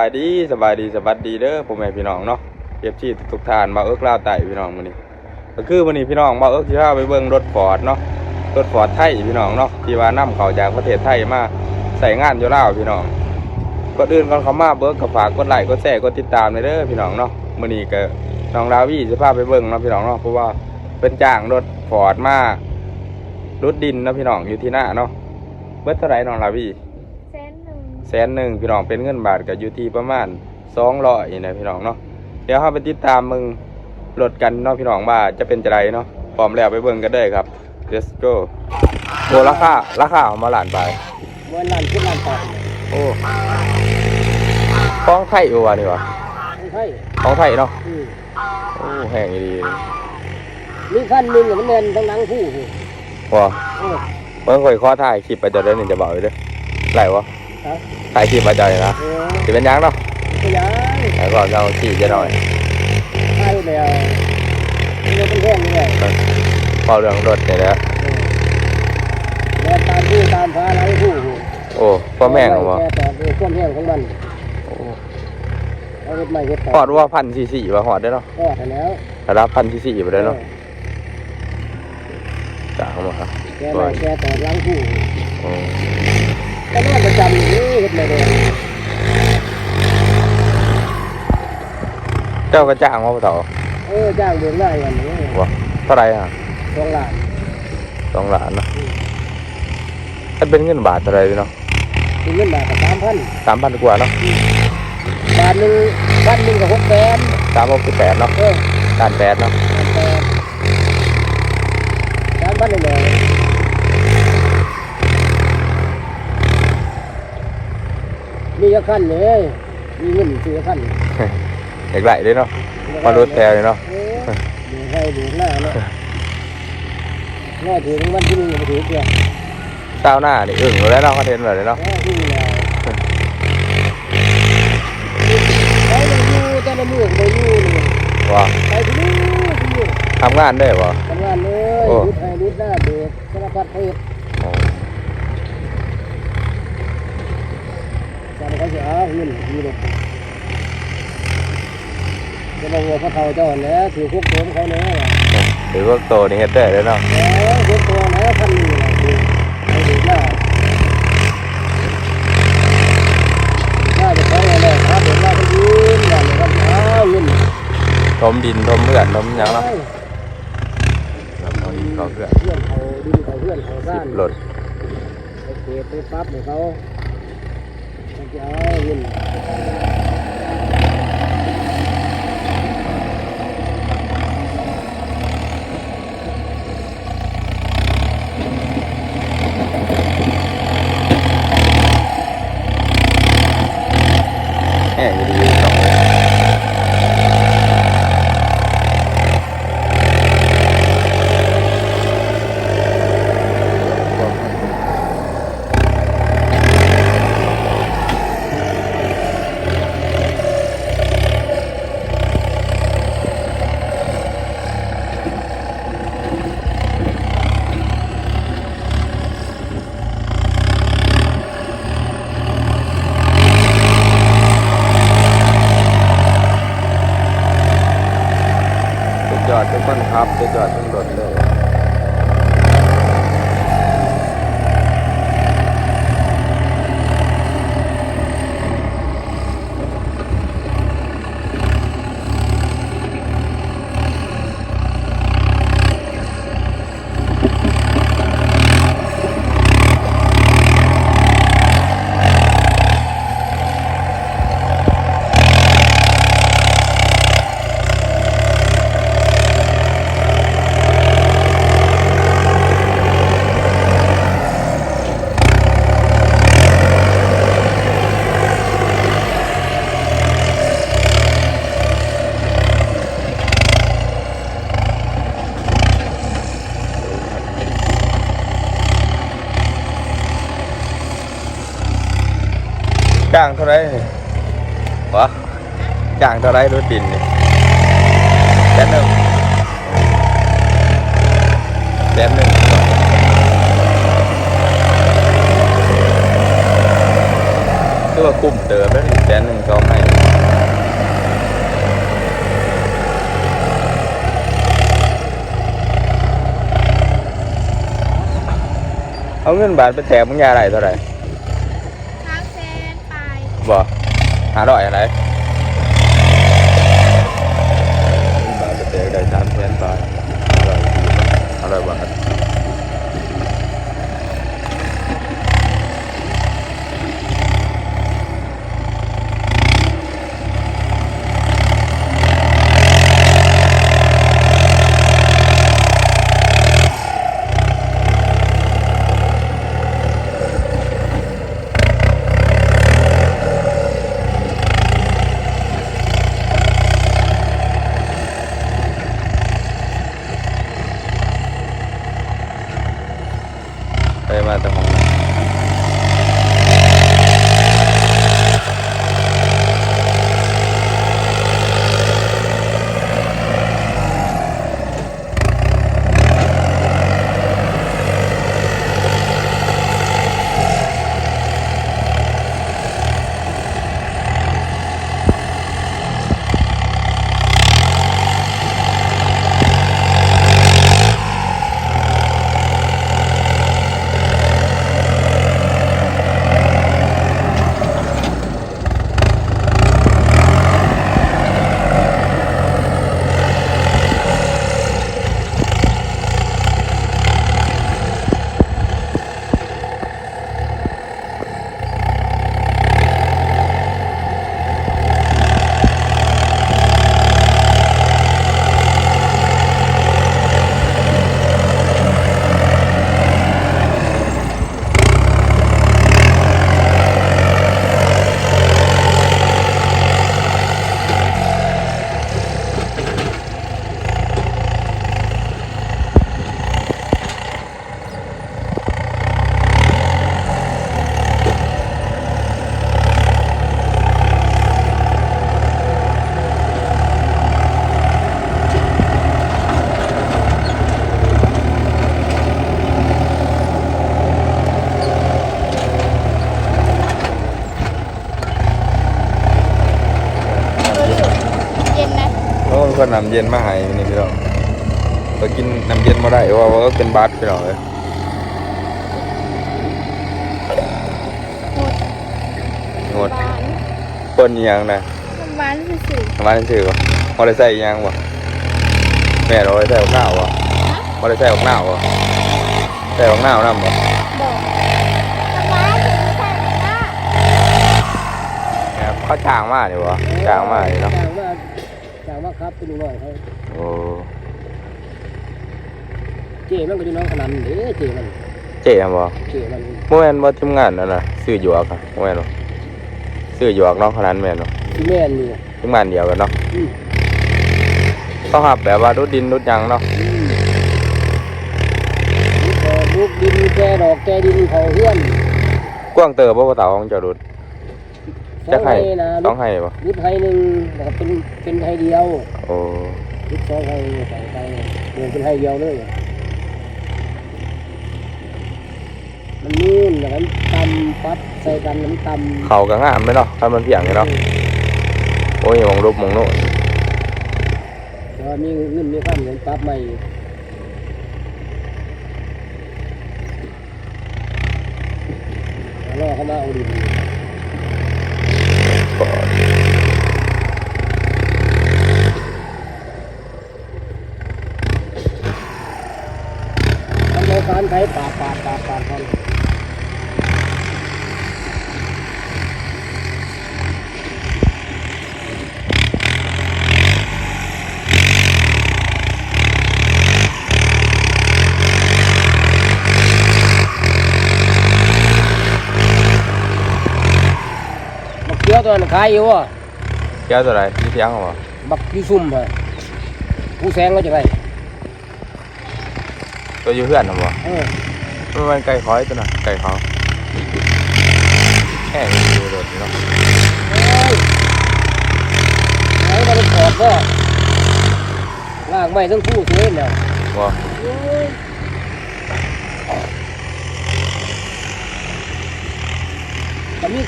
บายดีสบายดีสวัสดีเด้อพ่อแม่พี่น้องเนาะเก็บที่ทุกทานมาเอิกล่าวไต่พี่น้องมื้อนี้ก็คือมื้อนี้พี่น้องมาเอิกสิพาไปเบิ่งรถฟอร์ดเนาะรถฟอร์ดไทยพี่น้องเนาะที่ว่านํเขาจากประเทศไทยมาใส่งานอยู่ลาวพี่น้องก่อนอื่นก่อนเขามาเบิ่งก็ฝากกดไลค์กดแชร์กดติดตามเลยเด้อพี่น้องเนาะมื้อนี้ก็น้องดาวีสิพาไปเบิ่งเนาะพี่น้องเนาะเพราะว่าเป็นจ้างรถฟอร์ดมารุดดินนะพี่น้องอยู่ที่หน้าเนาะเบิดเท่าไหร่น้องดาวี่ แสนหนึ่งพี่น้องเป็นเงินบาทก็อยู่ที่ประมาณสองร้อยนะพี่น้องเนาะเดี๋ยวเราไปติดตามมึงรถกันเนาะพี่น้องว่าจะเป็นจะไรเนาะพร้อมแล้วไปเบิ่งกันได้ครับ let's go โอ้ราคาราคาเอามาหลานไปวันนั้นขึ้นลานต่อโอ้ของไทยอยู่วะนี่วะไม่ใช่ของไทยเนาะอืมโอ้แห้งดีมีขั้นหนึ่งอะมันเน้นทั้งหนังผู้ผู้ว้าเออเพิ่งเคยข้อถ่ายคลิปไปจะได้นี่จะบอกเลยเด้อไหลวะครับ ถ่ายคลิปไปจะเลยนะเออจะเป็นยังเนาะก็ยังแล้วก็เราขี่จะหน่อยใช่แล้วมันเป็นแห้งนี่แหละพอเรื่องรถเนี่ยแหละเออแล้วตามผู้ตามฟ้าหลังผู้ผู้โอ้พ่อแม่งเหรอวะแค่แต่เออความแห้งของมันโอ้เอาเฮ็ดใหม่เฮ็ดต่อหอดว่าพันสี่สี่ว่าหอดได้เนาะก็แต่แล้วระดับพันสี่สี่ไปได้เนาะจ้างมาครับแค่ใหม่แค่แต่หลังผู้ โอ้ ก็นอนประจำ อยู่นี่เฮ็ดไม่ได้เจ้าก็จ้างมาเปล่าเออจ้างเดือนหน้าอย่างนี้วะเท่าไหรอะสองล้านสองล้านเนาะถ้าเป็นเงินบาทเท่าไหรเนาะเป็นเงินบาทกับสามพันสามพันกว่าเนาะบาทหนึ่งพันหนึ่งกับหกแสนสามหกสิบแปดเนาะเออด้านแปดเนาะแต่สามพันหนึ่งเลย มีกระขั้นเลยมีเงินซื้อกระขั้นอยากไหลด้วยเนาะมาดูแถวเลยเนาะเออดูให้ดูหน้าเนาะง่ายถึงวันที่หนึ่งมาถือเกี่ยวเต้าหน้านี่อึ่งอยู่แล้วเนาะคอนเทนต์เลยเนาะแค่ที่แล้วไปเลยอยู่แต่ละมือไปอยู่นี่ว่าไปที่นี่ที่นี่ทำงานได้บ่ทำงานเลยโอ้รุดไทยรุดหน้าเด็กสารพัดเพศ โอ้จำเขาจะเอาเงินมีลูกจะมาหัวพระเขาเจ้าแล้วถือคุกโดนเขาแล้วล่ะหรือพวกโตนี่เฮ็ดได้เลยเนาะแล้วคุกตัวแล้วคันนี้ล่ะคือเขาดูหน้าหน้าจะเขาแล้วครับเดี๋ยวหน้าเขายืนอย่างนี้ครับเอาเงินทมดินทมเพื่อนทมหยังเนาะไปแล้วเอาดินเขาเพื่อนเพื่อนเขาดินเขาเพื่อนเขาบ้านรถไปเก็บไปปั๊บให้เขาเขา จะเอาเงิน แห้งดีเนาะสุดยอ ดทุกคนครับสุดยอดทุกรถเลย จ้างเท่าไหรวะจ้างเท่าไหรรถดินนี่แสนหนึ่งแสนหนึ่งคืคือว่าคุ้มเติมแล้วนี่แสนหนึ่งสองให้เอาเงินบาทไปแถมมึงยาอะไรเท่าไหร่สามแสนไป บ่หาร้อยอะไรบาทไปแถมได้ โอ้มีคนนำเย็นมาให้นี่พี่น้องไปกินน้ำเย็นมาได้เพราะว่าว่าเป็นบัสพี่น้องเลยหมดงดหวานคนอิหยังนะมันหวานสุดมาชื่อวะพอได้ใส่อิหยังวะแม่เราได้ใส่ของหน้าวะๆนะพอได้ใส่ของหน้าวะใส่ของหน้าวนำวะบอกทำไมถึงไม่ใส่เลยนะเนี่ยเขาจ้างมาเนี่ยวะจ้างมาเนี่ยเนาะ เป็นลูกน้องเขาโอ้เจ๊มันก็อยู่น้องขนาดนี้เจ๊มันเจ๋งบ่เจ๊มันเมื่อแม่นว่าทีมงานนั่นน่ะซื้อหยวกอะเมื่อแม่นบ่ซื้อหยวกเนาะขนาดแม่นบ่ที่แม่นนี่ทีมงานเดียวกันเนาะอืมเขาหับแบบว่ารุดดินรุดหยังเนาะอืมนี่พอลูกดินแกดอกแกดินเขาเฮือนกว้างเติบบ่บ่เต่าของเจ้ารุดสอ จักงให้ไห้นะสองให้บ่รุดไห้หนึ่งแล้วก็เป็นเป็นไห้เดียวโอ้รุดสองไห้ใส่ไปเดินเป็นไห้เดียวเลยมันนู่นแล้วมันตำปัดใส่กันน้ำตำเขาก็งามเลยเนาะถ้ามันเพียงนี่เนาะโอ้ยมองรูปมองโน่นแต่ว่ามีเงินมีข้ามเงินปรั๊บใหม่แล้วรอเขามาเอาดิน ก็ ทำโรงการไทยปาดปาดปาดปาดกันบักเกี้ยวตัวนั้นขายอยู่วะแก้วตัวไหนมีเสียงเหรอบักยูซุ่มฮะผู้แสงก็จะไง ตัวอยู่เพื่อนหรอบ่เออมันไก่คอยตัวน่ะไก่เขาแค่อยู่รถเนาะเอ้ยไอ้มันถอดก็ลากไม่ทั้งคู่สวยแล้วบ่โอ้ยก็มี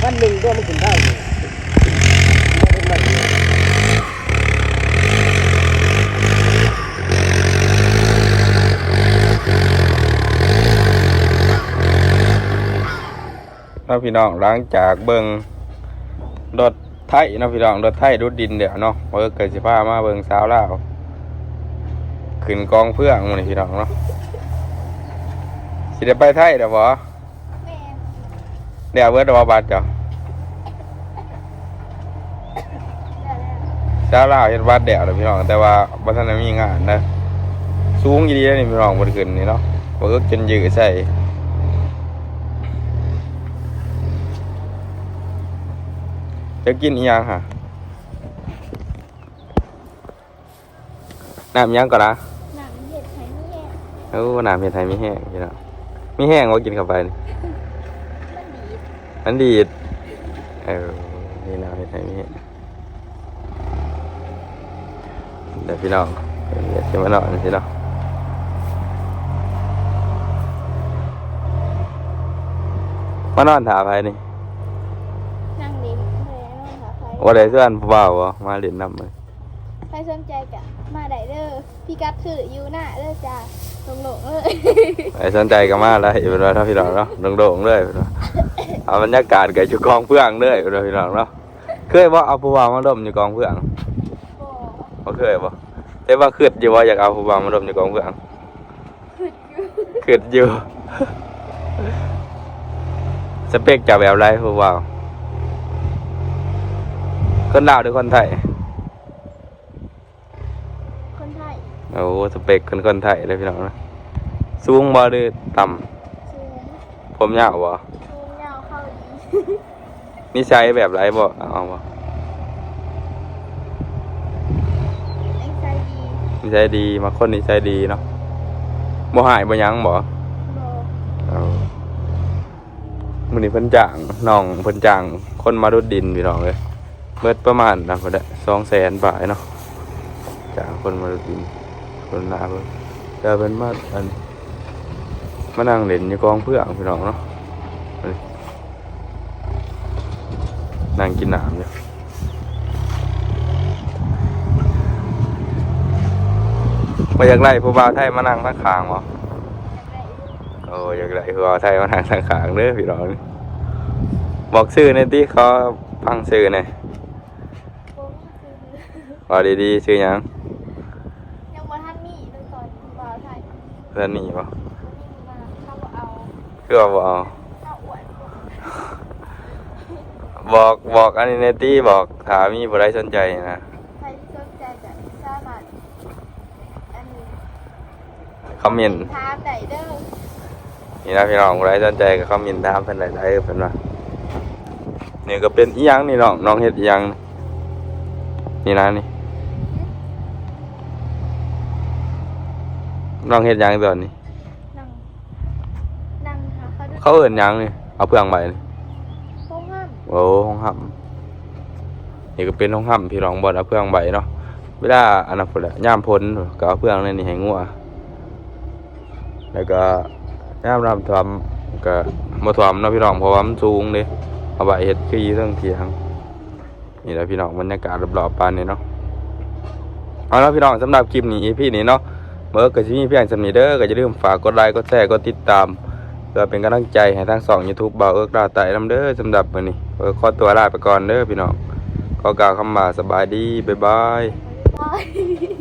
พันหนึ่งตัวมันขึ้นได้อยู่ไม่ได้ไม่ เนาะพี่น้องหลังจากเบิ่งรถไถเนาะพี่น้องรถไถรุดดินเดี๋ยวเนาะเออเกิดสิพามาเบิ่งสาวลาวขึ้นกองเพื่องมื้อนี้พี่น้องเนาะสิได้ไปไทยเด้อบ่แม่เดี๋ยวเบิดบ่บาดจ้ะเดี๋ยวแล้วสาวลาวเฮ็ดบัตรเดี๋ยวเด้อพี่น้องแต่ว่าบ่ทันได้มีงานนะสูงอีหลีเด้อนี่พี่น้องบ่ได้ขึ้นนี่เนาะบ่เอิกจนยื้อใส่ จะกินอีหยังฮะน้ำหยังก่อนนะหนังเห็ดไข่ไม่แห้งโอ้น้ำเห็ดไทยมีแห้งพี่น้องมีแห้งว่ากินเข้าไปนี่มันดีดอันดีดเออนี่น้ำเห็ดไทยมีแห้งเดี๋ยวพี่น้องเดี๋ยวจะมานอนพี่น้องมานอนถาไปนี่ นั่งดินเลยนอนหาไฟ ว่าได้เพื่อนผู้บ่าวบ่มาเล่นน้ำเลยใครสนใจกะมาได้เด้อพี่กัดคืออยู่หน้าเด้อจ้าตรงหลงเลยใครสนใจก็มาเลยเป็นว่าถ้าพี่น้องเนาะโด่งๆเลยเป็นว่าเอาบรรยากาศกับอยู่กองเพื่องเลยเป็นว่าพี่น้องเนาะเคยว่าเอาผู้บ่าวมาดมอยู่กองเพื่องบ่บ่เคยบ่แต่ว่าคิดอยู่ว่าอยากเอาผู้บ่าวมาดมอยู่กองเพื่องขึ้นอยู่คิดอยู่สเปคจะแบบไรผู้บ่าว คนลาวหรือคนไทย คนไทยโอ้สเปคคนคนไทยเลยพี่น้องนะสูงบ่หรือต่ำสูงผมยาวบ่สูงยาวเข้าดีนิสัยแบบไรบ่เอาบ่เอ็งใจดีนิสัยดีมาคนนิสัยดีเนาะบ่หายบ่หยังบ่บ่เอามื้อนี้เพิ่นจ้างน้องเพิ่นจ้างคนมารุดดินพี่น้องเอ้ย เบิดประมาณนะบ่ได้200,000บาทเนาะจางคนมาดินคนลาวเพิ่นเดี๋ยวเพิ่นมาอันมานั่งเล่นอยู่กองเพื่อพี่น้องเนาะนั่งกินน้ำอยู่บ่อยากไล่ผู้บ่าวไทยมานั่งข้งขางบ่โอ้อยากได้คือเอาไทยมาทางทางขางเด้อพี่น้องบอกชื่อในอยที่เขาฟังชื่อหน่อย ว่าดีๆชื่อหยังยังบ่ทันมีเลยก่อนบ่าวไทยเพื่อนนี่บ่มาเขาบ่เอาคือว่าบ่เอาเอาอวดบอกบอกอันนี้ในที่บอกถามมีบ่ได้สนใจนะใครที่สนใจจะสามารถอันนี้คอมเมนต์ถามได้เด้อนี่นะพี่น้องบ่ได้สนใจก็คอมเมนต์ถามเพิ่นได้ได้เพิ่นว่านี่ก็เป็นอีหยังนี่น้องน้องเฮ็ดอีหยังนี่นะนี่ น้องเฮ็ดหยังตอนนี้ นั่งนั่งหาเขาด้วยเขาเอิ้นหยังนี่เอาเพื่องไปนี่ห้องห้ามโอ้ห้องห้ำนี่ก็เป็นห้องห้ำพี่รองบอลเอาเพื่องใบเนาะเวลาอันนั้นพุ่นแหละย่ามพ้นก็เอาเพื่องนี่นี่ให้งัวแล้วก็ย่ามรำทำก็มาทำเนาะพี่รองเพราะว่ามันสูงเลยเอาใบเห็ดขี้เรื่องเทียงนี่แหละพี่น้องบรรยากาศรอบๆปานนี่เนาะเอาละพี่น้องสำหรับคลิปนี้ EP นี้เนาะ เมื่อก็จะมีเพียงสำนีเด้อก็จะลืมฝากกดไลค์กดแชร์กดติดตามเพื่อเป็นกำลังใจให้ทั้งสองยูทูบเบ่าวเอิกดาไต่ลำเด้อสำหรับวันนี้เออขอตัวลาไปก่อนเด้อพี่น้องขอกล่าวคำว่าสบายดีบ๊ายบายบาย